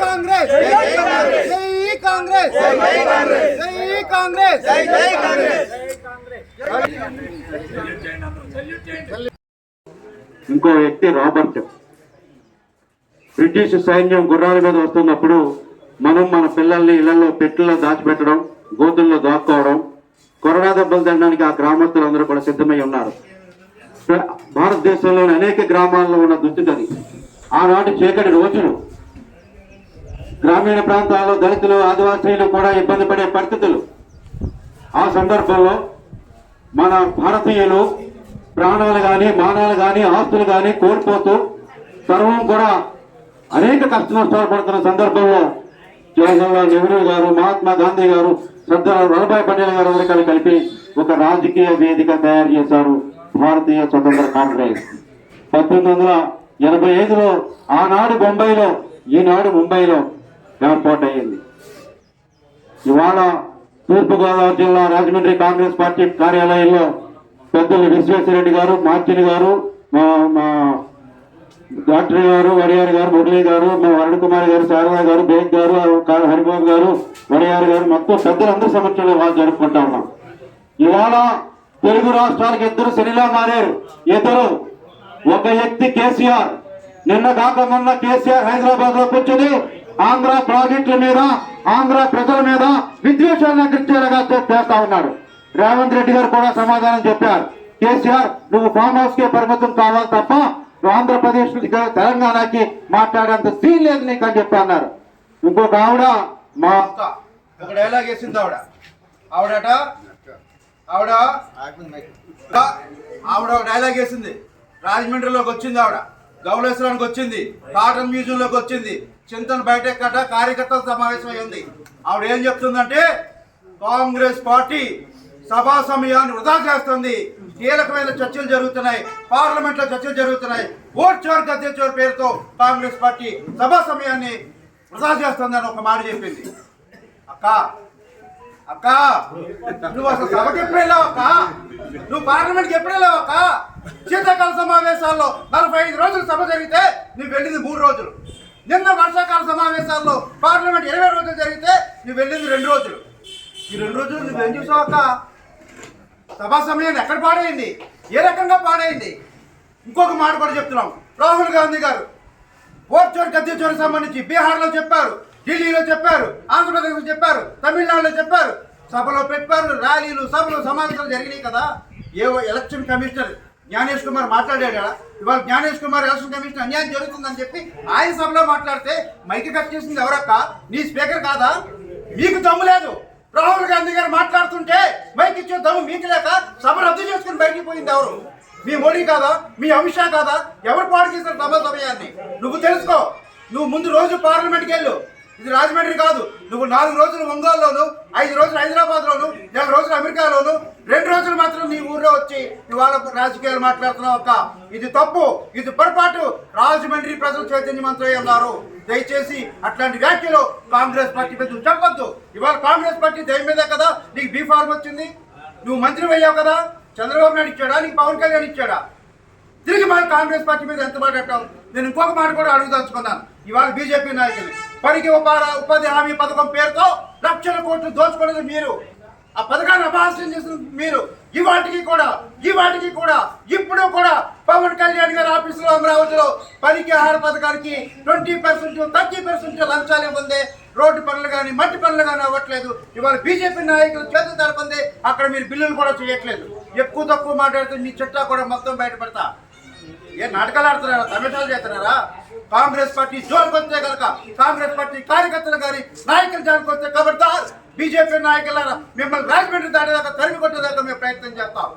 కాంగ్రెస్ జై కాంగ్రెస్ జై కాంగ్రెస్ జై కాంగ్రెస్ ఇంకో వ్యక్తి రాబర్ట్. బ్రిటిష్ సైన్యం గుర్రాల మీద వస్తున్నప్పుడు మనం మన పిల్లల్ని ఇళ్ళలో పెట్టెల్లో దాచిపెట్టడం గోతుల్లో దాక్కోవడం కరోనా దెబ్బలు తినడానికి ఆ గ్రామస్తులందరూ కూడా సిద్ధమై ఉన్నారు. భారతదేశంలోని అనేక గ్రామాల్లో ఉన్న దుస్థితి ఆనాటి చీకటి రోజులు గ్రామీణ ప్రాంతాల్లో దళితులు ఆదివాసీలు కూడా ఇబ్బంది పడే పరిస్థితులు. ఆ సందర్భంలో మన భారతీయులు ప్రాణాలు కానీ మానాలు కానీ ఆస్తులు కానీ కోల్పోతూ సర్వం కూడా అనేక కష్ట నష్టాలు పడుతున్న సందర్భంలో జవహర్లాల్ నెహ్రూ గారు మహాత్మా గాంధీ గారు సర్దార్ వల్లభాయ్ పటేల్ గారు అందరికీ కలిపి ఒక రాజకీయ వేదిక తయారు చేశారు భారతీయ స్వతంత్ర కాంగ్రెస్. పంతొమ్మిది వందల ఎనభై ఐదులో ఆనాడు బొంబాయిలో ఈనాడు ముంబైలో ఏర్పాటు అయ్యింది ఇవాళ తూర్పుగోదావరి జిల్లా రాజమండ్రి కాంగ్రెస్ పార్టీ కార్యాలయంలో పెద్దలు విశ్వేశ్వరరెడ్డి గారు మార్చిని గారు మా మా డాక్టర్ గారు వడియారు గారు మురళి గారు మా వరుణ్ కుమార్ గారు శారదా గారు బేగ్ గారు హరిబాబు గారు వడియారు గారు మొత్తం పెద్దలందరి సమక్షంలో వాళ్ళు జరుపుకుంటా ఉన్నాం. ఇవాళ తెలుగు రాష్ట్రాలకు ఇద్దరు శనిలా మారారు. ఇద్దరు ఒక వ్యక్తి కేసీఆర్ నిన్న కాక మొన్న కేసీఆర్ హైదరాబాద్లో కూర్చుని ఆంధ్ర ప్రాజెక్టుల మీద ఆంధ్ర ప్రజల మీద విద్వేషాలను ఎగిర్చేలాగా చే- చేస్తా ఉన్నాడు. రేవంత్ రెడ్డి గారు కూడా సమాధానం చెప్పారు. కేసీఆర్ నువ్వు ఫామ్ హౌస్ కే పరిమితం కావాలి తప్ప నువ్వు ఆంధ్రప్రదేశ్ నుంచి తెలంగాణకి మాట్లాడేంత సీన్ లేదు నీకు అని చెప్పి అన్నారు. ఇంకొక ఆవిడ మా అక్క ఒక డైలాగ్ వేసింది ఆవిడ. ఆవిడట? ఆవిడ? ఆవిడ ఒక డైలాగ్ వేసింది. రాజమండ్రిలోకి వచ్చింది ఆవిడ గౌలేశ్వరానికి వచ్చింది కాటన్ మ్యూజియంలోకి వచ్చింది. చింతన బయటకు కట్ట కార్యకర్తల సమావేశం అయింది. ఆవిడ ఏం చెప్తుందంటే కాంగ్రెస్ పార్టీ సభా సమయాన్ని వృధా చేస్తుంది. కీలకమైన చర్చలు జరుగుతున్నాయి. పార్లమెంట్లో చర్చలు జరుగుతున్నాయి. ఓట్ చోర్ గద్దె చోర్ పేరుతో కాంగ్రెస్ పార్టీ సభా సమయాన్ని వృధా చేస్తుందని ఒక మాట చెప్పింది. అక్క అక్క నువ్వు అసలు సభకి ఎప్పుడు వెళ్ళావు అక్క? నువ్వు పార్లమెంట్కి ఎప్పుడు వెళ్ళావు అక్క? శీతాకాల సమావేశాల్లో నలభై ఐదు రోజులు సభ జరిగితే నువ్వు వెళ్ళింది మూడు రోజులు. నిన్న వర్షాకాల సమావేశాల్లో పార్లమెంట్ ఇరవై రోజులు జరిగితే నువ్వు వెళ్ళింది రెండు రోజులు. ఈ రెండు రోజులు నువ్వు ఏం అక్క? సభా సమయాన్ని ఎక్కడ పాడైంది? ఏ రకంగా పాడైంది? ఇంకొక మాట కూడా చెప్తున్నాం. రాహుల్ గాంధీ గారు ఓట్ చోరు చోరు సంబంధించి బీహార్లో చెప్పారు ఢిల్లీలో చెప్పారు ఆంధ్రప్రదేశ్లో చెప్పారు తమిళనాడులో చెప్పారు. సభలో పెట్టారు ర్యాలీలు సభలు సమావేశాలు జరిగినాయి కదా. ఏ ఎలక్షన్ కమిషనర్ జ్ఞానేష్ కుమార్ మాట్లాడాడా ఇవాళ జ్ఞానేష్ కుమార్ ఎలక్షన్ కమిషన్ అన్యాయం జరుగుతుందని చెప్పి ఆయన సభలో మాట్లాడితే మైకి కట్ చేసింది ఎవరక్క? నీ స్పీకర్ కాదా? మీకు దమ్ము లేదు. రాహుల్ గాంధీ గారు మాట్లాడుతుంటే మైక్ ఇచ్చే దమ్ము మీకు లేక సభ రద్దు చేసుకుని బయటికి పోయింది ఎవరు? మీ మోడీ కాదా? మీ అమిత్ షా కాదా? ఎవరు పాడు చేశారు సభ సమయాన్ని? నువ్వు తెలుసుకో. నువ్వు ముందు రోజు పార్లమెంట్కి వెళ్ళు. ఇది రాజమండ్రి కాదు. నువ్వు నాలుగు రోజులు ఒంగోలులోను ఐదు రోజులు హైదరాబాద్లోను నెల రోజులు అమెరికాలోను రెండు రోజులు మాత్రం నీ ఊర్లో వచ్చి ఇవాళ రాజకీయాలు మాట్లాడుతున్నావు అక్క. ఇది తప్పు ఇది పొరపాటు. రాజమండ్రి ప్రజలు చైతన్యవంతులై ఉన్నారు. దయచేసి అట్లాంటి వ్యాఖ్యలు కాంగ్రెస్ పార్టీ మీద నువ్వు చెప్పొద్దు ఇవాళ కాంగ్రెస్ పార్టీ దయ మీదే కదా? నీకు బీ ఫార్మ్ వచ్చింది. నువ్వు మంత్రి అయ్యావు కదా? చంద్రబాబు నాయుడు ఇచ్చాడా? నీకు పవన్ కళ్యాణ్ ఇచ్చాడా? తిరిగి మన కాంగ్రెస్ పార్టీ మీద ఎంత మాట నేను ఇంకొక మాట కూడా అడుగుదలుచుకున్నాను. ఇవాళ బీజేపీ నాయకులు పనికి ఉపాధి ఉపాధి హామీ పథకం పేరుతో లక్షల కోట్లు దోచుకున్నది మీరు. ఆ పథకాన్ని అపహాస్యం చేసిన మీరు. ఈ వాటికి కూడా ఈ వాటికి కూడా ఇప్పుడు కూడా పవన్ కళ్యాణ్ గారి ఆఫీసులో అమరావతిలో పనికి ఆహార పథకానికి ట్వంటీ పర్సెంట్ థర్టీ పర్సెంట్ లంచాలు ఇవ్వండి రోడ్డు పనులు కానీ మట్టి పనులు కానీ అవ్వట్లేదు. ఇవాళ బీజేపీ నాయకులు చేతులు తరపంది అక్కడ మీరు బిల్లులు కూడా చేయట్లేదు. ఎక్కువ తక్కువ మాట్లాడితే మీ చెట్టా కూడా మొత్తం బయటపడతా. ఏ నాటకాలు ఆడుతున్నారా? తమిళాలు చేస్తున్నారా? కాంగ్రెస్ పార్టీ జోలికి వస్తే కనుక కాంగ్రెస్ పార్టీ కార్యకర్తలు కానీ నాయకులు జోలికి వస్తే ఖబర్దార్ బీజేపీ నాయకులారా మిమ్మల్ని రాజమండ్రి దాటేదాకా తరిమి కొట్టేదాకా మేము ప్రయత్నం చేస్తాం